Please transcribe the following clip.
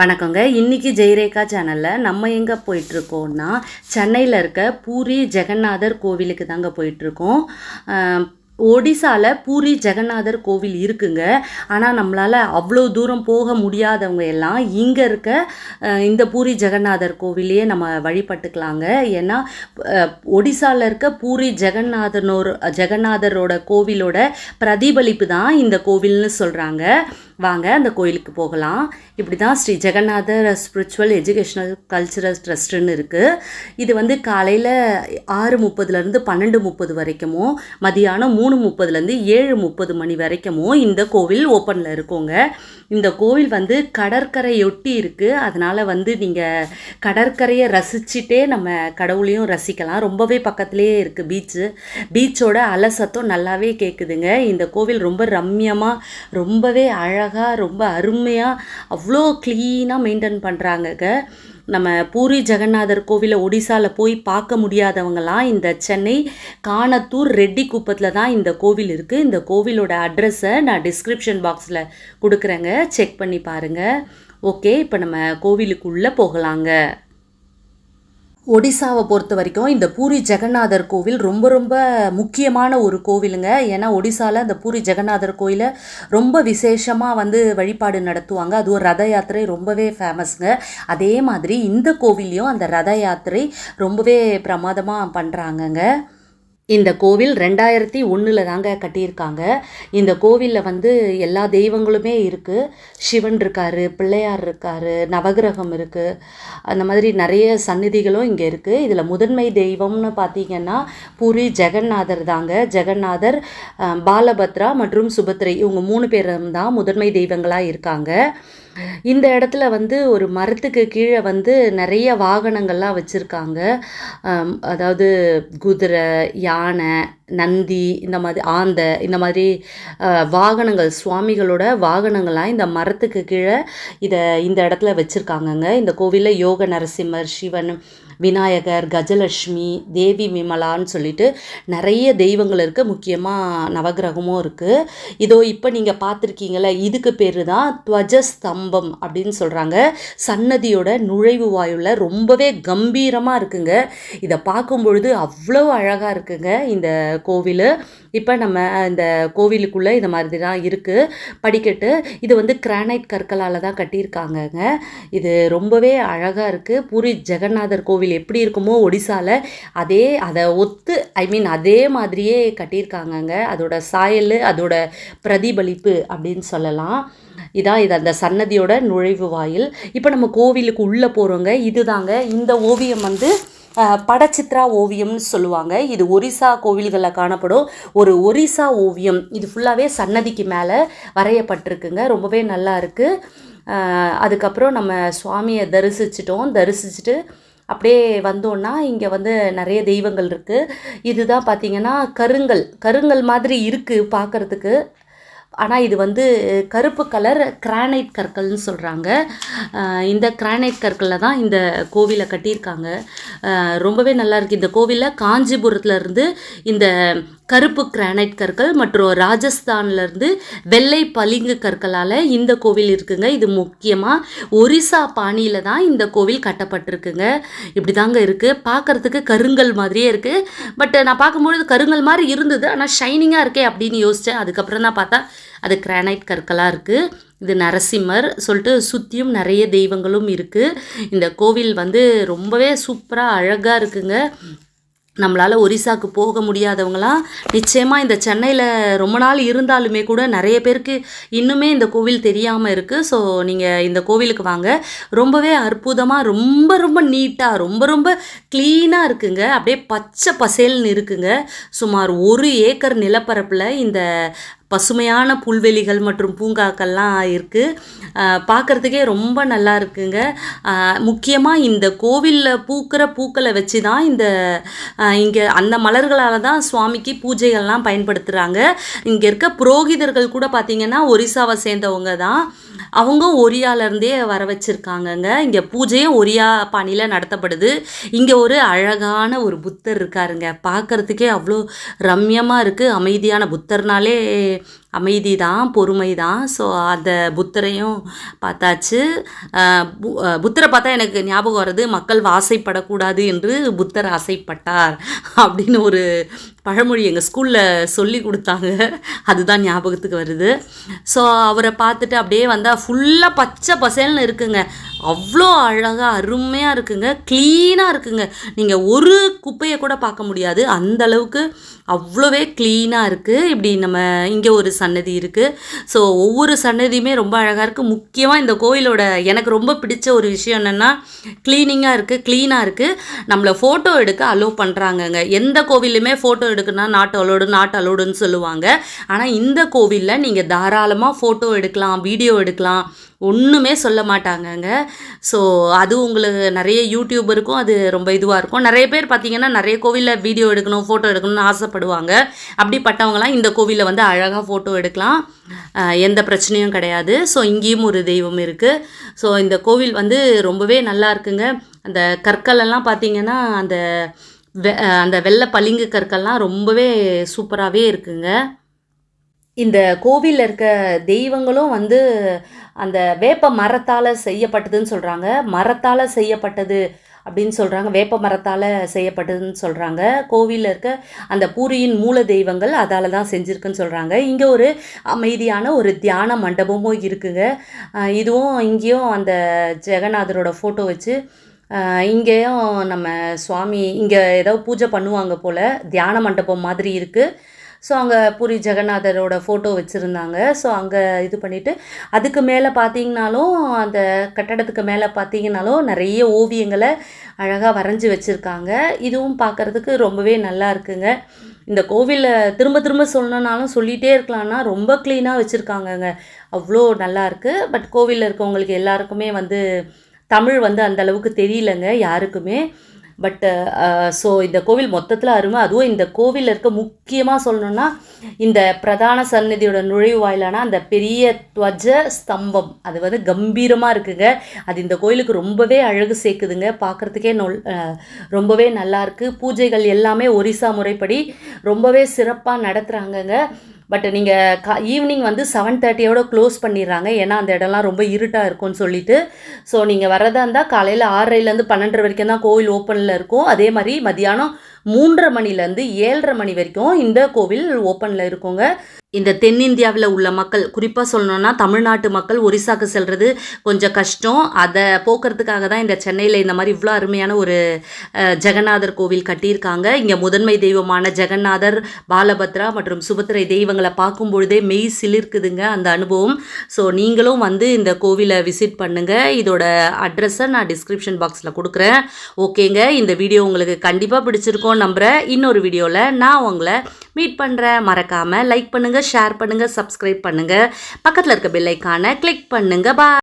வணக்கங்க. இன்னைக்கு ஜெயரேகா சேனலில் நம்ம எங்கே போயிட்டுருக்கோம்னா சென்னையில் இருக்க பூரி ஜெகநாதர் கோவிலுக்கு தாங்க போயிட்டுருக்கோம். ஒடிசாவில் பூரி ஜெகநாதர் கோவில் இருக்குங்க. ஆனால் நம்மளால் அவ்வளோ தூரம் போக முடியாதவங்க எல்லாம் இங்கே இருக்க இந்த பூரி ஜெகநாதர் கோவிலையே நம்ம வழிபட்டுக்கலாங்க. ஏன்னா ஒடிசாவில் இருக்க பூரி ஜெகநாதனோர் ஜெகநாதரோட கோவிலோட பிரதிபலிப்பு தான் இந்த கோவில்னு சொல்கிறாங்க வாங்க அந்த கோயிலுக்கு போகலாம். இப்படி தான் Shri Jagannathar spiritual educational cultural ட்ரஸ்ட்டுன்னு இருக்குது இது வந்து காலையில் ஆறு முப்பதுலேருந்து பன்னெண்டு முப்பது வரைக்குமோ மதியானம் மூணு முப்பதுலேருந்து ஏழு முப்பது மணி வரைக்குமோ இந்த கோவில் ஓப்பனில் இருக்கோங்க. இந்த கோவில் வந்து கடற்கரையொட்டி இருக்குது அதனால் வந்து நீங்கள் கடற்கரையை ரசிச்சுட்டே நம்ம கடவுளையும் ரசிக்கலாம். ரொம்பவே பக்கத்துலேயே இருக்குது பீச்சு பீச்சோட அலை சத்தம் நல்லாவே கேட்குதுங்க இந்த கோவில் ரொம்ப ரம்யமாக ரொம்பவே அழகாக அழகாக ரொம்ப அருமையாக அவ்வளோ க்ளீனாக மெயின்டைன் பண்ணுறாங்கங்க நம்ம பூரி ஜெகநாதர் கோவிலை ஒடிசாவில் போய் பார்க்க முடியாதவங்களாம் இந்த சென்னை காணத்தூர் ரெட்டி குப்பத்தில் தான் இந்த கோவில் இருக்குது இந்த கோவிலோட அட்ரஸை நான் டிஸ்கிரிப்ஷன் பாக்ஸில் கொடுக்குறேங்க. செக் பண்ணி பாருங்கள் ஓகே இப்போ நம்ம கோவிலுக்குள்ளே போகலாங்க. ஒடிசாவை பொறுத்த வரைக்கும் இந்த பூரி ஜெகநாதர் கோவில் ரொம்ப ரொம்ப முக்கியமான ஒரு கோவிலுங்க. ஏன்னா ஒடிசாவில் இந்த பூரி ஜெகநாதர் கோயிலை ரொம்ப விசேஷமாக வந்து வழிபாடு நடத்துவாங்க. அதுவும் ரத யாத்திரை ரொம்பவே ஃபேமஸ்ங்க அதே மாதிரி இந்த கோவில்லையும் அந்த ரத யாத்திரை ரொம்பவே பிரமாதமாக பண்ணுறாங்கங்க இந்த கோவில் ரெண்டாயிரத்தி ஒன்றில் தாங்க கட்டியிருக்காங்க. இந்த கோவிலில் வந்து எல்லா தெய்வங்களுமே இருக்குது சிவன் இருக்காரு பிள்ளையார் இருக்காரு நவகிரகம் இருக்குது அந்த மாதிரி நிறைய சந்நிதிகளும் இங்கே இருக்குது இதில் முதன்மை தெய்வம்னு பார்த்தீங்கன்னா பூரி ஜெகநாதர் தாங்க. ஜெகநாதர் பாலபத்ரா மற்றும் சுபத்ரை இவங்க மூணு பேரும் தான் முதன்மை தெய்வங்களாக இருக்காங்க. இந்த இடத்துல வந்து ஒரு மரத்துக்கு கீழே வந்து நிறைய வாகனங்கள்லாம் வச்சுருக்காங்க. அதாவது குதிரை யானை நந்தி இந்த மாதிரி ஆந்தை இந்த மாதிரி வாகனங்கள் சுவாமிகளோட வாகனங்கள்லாம் இந்த மரத்துக்கு கீழே இதை இந்த இடத்துல வச்சுருக்காங்கங்க. இந்த கோவிலில் யோக நரசிம்மர் சிவன் விநாயகர் கஜலட்சுமி தேவி விமலான்னு சொல்லிட்டு நிறைய தெய்வங்கள் இருக்குது முக்கியமாக நவகிரகமும் இருக்குது இதோ இப்போ நீங்கள் பார்த்துருக்கீங்களே இதுக்கு பேர் தான் துவஜஸ்தம்பம் அப்படின்னு சொல்கிறாங்க சன்னதியோட நுழைவு வாயுவில் ரொம்பவே கம்பீரமாக இருக்குங்க. இதை பார்க்கும் பொழுது அவ்வளோ அழகாக இருக்குங்க இந்த கோவில். இப்போ நம்ம இந்த கோவிலுக்குள்ளே இந்த மாதிரி தான் இருக்குது படிக்கட்டு. இது வந்து கிரானைட் கற்களால் தான் கட்டியிருக்காங்கங்க. இது ரொம்பவே அழகாக இருக்குது பூரி ஜெகநாதர் கோவில் எப்படி இருக்குமோ ஒடிசாவில் அதே அதை ஒத்து ஐ மீன் அதே மாதிரியே கட்டியிருக்காங்கங்க. அதோட சாயல் அதோட பிரதிபலிப்பு அப்படின்னு சொல்லலாம். இதான் இது அந்த சன்னதியோட நுழைவு வாயில். இப்போ நம்ம கோவிலுக்கு உள்ளே போகிறோங்க இதுதாங்க. இந்த ஓவியம் வந்து படச்சித்ரா ஓவியம்னு சொல்லுவாங்க. இது ஒரிசா கோவில்களில் காணப்படும் ஒரு ஒரிசா ஓவியம். இது ஃபுல்லாகவே சன்னதிக்கு மேலே வரையப்பட்டிருக்குங்க. ரொம்பவே நல்லா இருக்குது அதுக்கப்புறம் நம்ம சுவாமியை தரிசிச்சிட்டோம். தரிசிச்சுட்டு அப்படியே வந்தோன்னா இங்கே வந்து நிறைய தெய்வங்கள் இருக்குது இதுதான் பார்த்திங்கன்னா கருங்கல். கருங்கல் மாதிரி இருக்குது பார்க்குறதுக்கு ஆனால் இது வந்து கருப்பு கலர் கிரானைட் கற்கள்னு சொல்கிறாங்க இந்த கிரானைட் கற்களில் தான் இந்த கோவிலை கட்டியிருக்காங்க. ரொம்பவே நல்லா இருக்குது இந்த கோவிலில் காஞ்சிபுரத்துலேருந்து இந்த கருப்பு கிரானைட் கற்கள் மற்றும் ராஜஸ்தான்லேருந்து வெள்ளை பளிங்கு கற்களால் இந்த கோவில் இருக்குங்க. இது முக்கியமாக ஒரிசா பாணியில் தான் இந்த கோவில் கட்டப்பட்டிருக்குங்க. இப்படி தாங்க இருக்குது பார்க்கறதுக்கு கருங்கல் மாதிரியே இருக்குது பட் நான் பார்க்கும்பொழுது கருங்கல் மாதிரி இருந்தது. ஆனால் ஷைனிங்காக இருக்கே அப்படின்னு யோசித்தேன் அதுக்கப்புறம் தான் பார்த்தா அது கிரானைட் கற்களாக இருக்குது இது நரசிம்மர் சொல்லிட்டு சுற்றியும் நிறைய தெய்வங்களும் இருக்குது இந்த கோவில் வந்து ரொம்பவே சூப்பராக அழகாக இருக்குங்க. நம்மளால் ஒரிசாக்கு போக முடியாதவங்களாம் நிச்சயமாக இந்த சென்னையில் ரொம்ப நாள் இருந்தாலுமே கூட நிறைய பேருக்கு இன்னுமே இந்த கோவில் தெரியாமல் இருக்குது ஸோ நீங்கள் இந்த கோவிலுக்கு வாங்க. ரொம்பவே அற்புதமாக ரொம்ப ரொம்ப நீட்டாக ரொம்ப ரொம்ப க்ளீனாக இருக்குங்க. அப்படியே பச்சை பசேல்னு இருக்குங்க. சுமார் ஒரு ஏக்கர் நிலப்பரப்பில் இந்த பசுமையான புல்வெளிகள் மற்றும் பூங்காக்கள்லாம் இருக்குது பார்க்குறதுக்கே ரொம்ப நல்லா இருக்குங்க. முக்கியமாக இந்த கோவிலில் பூக்கிற பூக்களை வச்சு தான் இந்த இங்கே அந்த மலர்களால் தான் சுவாமிக்கு பூஜைகள்லாம் பயன்படுத்துகிறாங்க இங்கே இருக்க புரோகிதர்கள் கூட பார்த்திங்கன்னா ஒரிசாவை சேர்ந்தவங்க தான். அவங்க ஒரியாலேருந்தே வர வச்சுருக்காங்கங்க. இங்கே பூஜையும் ஒரியா பாணியில் நடத்தப்படுது. இங்கே ஒரு அழகான ஒரு புத்தர் இருக்காருங்க. பார்க்கறதுக்கே அவ்வளோ ரம்யமாக இருக்குது அமைதியான புத்தர்னாலே அமைதி தான் பொறுமை தான் ஸோ அந்த புத்தரையும் பார்த்தாச்சு புத்தரை பார்த்தா எனக்கு ஞாபகம் வர்றது மக்கள் ஆசைப்படக்கூடாது என்று புத்தர் ஆசைப்பட்டார் அப்படின்னு ஒரு பழமொழி எங்கள் ஸ்கூலில் சொல்லி கொடுத்தாங்க. அதுதான் ஞாபகத்துக்கு வருது. ஸோ அவரை பார்த்துட்டு அப்படியே வந்தால் ஃபுல்லாக பச்சை பசேல்னு இருக்குங்க. அவ்வளோ அழகாக அருமையாக இருக்குங்க. க்ளீனாக இருக்குங்க. நீங்கள் ஒரு குப்பையை கூட பார்க்க முடியாது. அந்த அளவுக்கு அவ்வளோவே க்ளீனாக இருக்குது இப்படி நம்ம இங்கே ஒரு சன்னதி இருக்குது ஸோ ஒவ்வொரு சன்னதியுமே ரொம்ப அழகாக இருக்குது முக்கியமாக இந்த கோயிலோட எனக்கு ரொம்ப பிடிச்ச ஒரு விஷயம் என்னென்னா க்ளீனிங்காக இருக்குது க்ளீனாக இருக்குது நம்மளை ஃபோட்டோ எடுக்க அலோவ் பண்ணுறாங்கங்க எந்த கோவிலுமே ஃபோட்டோ எடுக்கணும்னா நாட்டு அலோடு நாட்டு அலோடுன்னு சொல்லுவாங்க. ஆனால் இந்த கோவிலில் நீங்கள் தாராளமாக ஃபோட்டோ எடுக்கலாம் வீடியோ எடுக்கலாம். ஒன்றுமே சொல்ல மாட்டாங்கங்க. ஸோ அது உங்களுக்கு நிறைய யூடியூபருக்கும் அது ரொம்ப இதுவாக இருக்கும். நிறைய பேர் பார்த்தீங்கன்னா நிறைய கோவிலில் வீடியோ எடுக்கணும் ஃபோட்டோ எடுக்கணும்னு ஆசைப்படுவாங்க. அப்படிப்பட்டவங்களாம் இந்த கோவிலில் வந்து அழகாக ஃபோட்டோ எடுக்கலாம். எந்த பிரச்சனையும் கிடையாது. ஸோ இங்கேயும் ஒரு தெய்வம் இருக்குது ஸோ இந்த கோவில் வந்து ரொம்பவே நல்லா இருக்குங்க. அந்த கற்கள் எல்லாம் பார்த்தீங்கன்னா அந்த வெ அந்த வெள்ளை பளிங்கு கற்கள்லாம் ரொம்பவே சூப்பராகவே இருக்குங்க. இந்த கோவிலில் இருக்க தெய்வங்களும் வந்து அந்த வேப்ப மரத்தால் செய்யப்பட்டதுன்னு சொல்கிறாங்க மரத்தால் செய்யப்பட்டது அப்படின்னு சொல்கிறாங்க வேப்ப மரத்தால் செய்யப்பட்டதுன்னு சொல்கிறாங்க கோவிலில் இருக்க அந்த பூரியின் மூல தெய்வங்கள் அதால் தான் செஞ்சுருக்குன்னு சொல்கிறாங்க இங்கே ஒரு அமைதியான ஒரு தியான மண்டபமும் இருக்குங்க. இதுவும் இங்கேயும் அந்த ஜெகநாதரோட ஃபோட்டோ வச்சு இங்கேயும் நம்ம சுவாமி இங்கே ஏதோ பூஜை பண்ணுவாங்க போல் தியான மண்டபம் மாதிரி இருக்குது ஸோ அங்கே பூரி ஜெகநாதரோட ஃபோட்டோ வச்சுருந்தாங்க. ஸோ அங்கே இது பண்ணிவிட்டு அதுக்கு மேலே பார்த்தீங்கனாலும் அந்த கட்டடத்துக்கு மேலே பார்த்தீங்கனாலும் நிறைய ஓவியங்களை அழகாக வரைஞ்சி வச்சுருக்காங்க. இதுவும் பார்க்குறதுக்கு ரொம்பவே நல்லா இருக்குங்க. இந்த கோவிலில் திரும்ப திரும்ப சொல்லணுன்னாலும் சொல்லிகிட்டே இருக்கலாம்னா ரொம்ப க்ளீனாக வச்சுருக்காங்கங்க. அவ்வளோ நல்லாயிருக்கு பட் கோவிலில் இருக்கவங்களுக்கு எல்லாருக்குமே வந்து தமிழ் வந்து அந்த அளவுக்கு தெரியலங்க யாருக்குமே. பட் ஸோ uh, இந்த கோவில் மொத்தத்தில் அருமை. அதுவும் இந்த கோவிலில் இருக்க முக்கியமாக சொல்லணும்னா இந்த பிரதான சன்னதியோட நுழைவு வாயிலான அந்த பெரிய துவஜ ஸ்தம்பம். அது வந்து கம்பீரமாக இருக்குங்க. அது இந்த கோயிலுக்கு ரொம்பவே அழகு சேர்க்குதுங்க. பார்க்குறதுக்கே நொல் ரொம்பவே நல்லாயிருக்கு பூஜைகள் எல்லாமே ஒரிசா முறைப்படி ரொம்பவே சிறப்பாக நடத்துகிறாங்கங்க பட் நீங்கள் கா ஈவினிங் வந்து செவன் தேர்ட்டியோட க்ளோஸ் பண்ணிடுறாங்க. ஏன்னா அந்த இடம்லாம் ரொம்ப இருட்டாக இருக்கும்னு சொல்லிட்டு. ஸோ நீங்கள் வரதா இருந்தால் காலையில் ஆறரைலேருந்து பன்னெண்டரை வரைக்கும் தான் கோவில் ஓப்பனில் இருக்கும். அதே மாதிரி மதியானம் மூன்றரை மணிலேருந்து ஏழரை மணி வரைக்கும் இந்த கோவில் ஓப்பனில் இருக்குங்க. இந்த தென்னிந்தியாவில் உள்ள மக்கள் குறிப்பாக சொல்லணும்னா தமிழ்நாட்டு மக்கள் ஒரிசாக்கு செல்வது கொஞ்சம் கஷ்டம். அதை போக்குறதுக்காக தான் இந்த சென்னையில் இந்த மாதிரி இவ்வளோ அருமையான ஒரு ஜெகநாதர் கோவில் கட்டியிருக்காங்க. இங்கே முதன்மை தெய்வமான ஜெகநாதர் பாலபத்ரா மற்றும் சுபத்திரை தெய்வங்களை பார்க்கும் பொழுதே மெய் சிலிர்க்குதுங்க அந்த அனுபவம். ஸோ நீங்களும் வந்து இந்த கோவிலை விசிட் பண்ணுங்கள் இதோட அட்ரஸை நான் டிஸ்கிரிப்ஷன் பாக்ஸில் கொடுக்குறேன். ஓகேங்க இந்த வீடியோ உங்களுக்கு கண்டிப்பாக பிடிச்சிருக்கோம் நம்புகிறேன் இன்னொரு வீடியோவில் நான் உங்களை மீட் பண்ணுறேன் மறக்காமல் லைக் பண்ணுங்கள் ஷேர் பண்ணுங்கள் சப்ஸ்கிரைப் பண்ணுங்கள் பக்கத்தில் இருக்க பெல் கிளிக் பண்ணுங்கள் பா